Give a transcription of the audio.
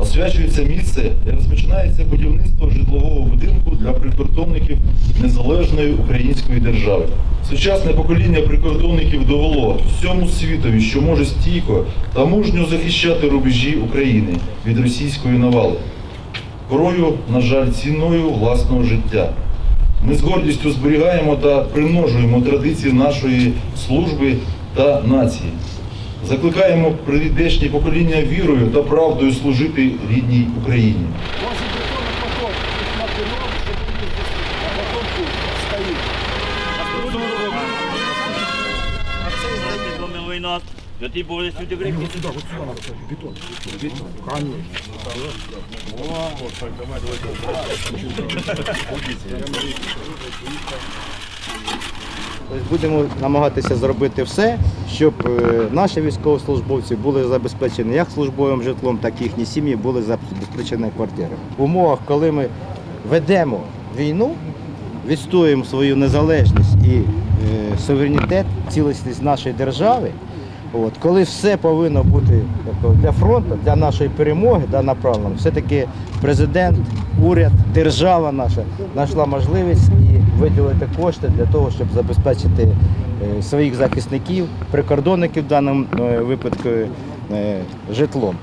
Освячується місце і розпочинається будівництво житлового будинку для прикордонників незалежної української держави. Сучасне покоління прикордонників довело всьому світові, що може стійко та мужньо захищати рубежі України від російської навали. Порою, на жаль, ціною власного життя. Ми з гордістю зберігаємо та примножуємо традиції нашої служби та нації. Закликаємо прийдешні покоління вірою та правдою служити рідній Україні. Возле бетонных потом их накрыло, чтобы не здесь, а потом тут стоит. А це здається. війна. До ті були сюди в реки. Вот сюда, вот сюда надо ставить. Бетон. Бетон. Конечно. Тобто Будемо намагатися зробити все, щоб е, наші військовослужбовці були забезпечені як службовим житлом, так і їхні сім'ї були забезпечені квартирами. В умовах, коли ми ведемо війну, відстоюємо свою незалежність і е, суверенітет, цілісність нашої держави. От, коли все повинно бути тобто, для фронту, для нашої перемоги да, направлено, все-таки президент, уряд, держава наша знайшла можливість виділити кошти для того, щоб забезпечити е, своїх захисників, прикордонників в даному е, випадку е, житлом.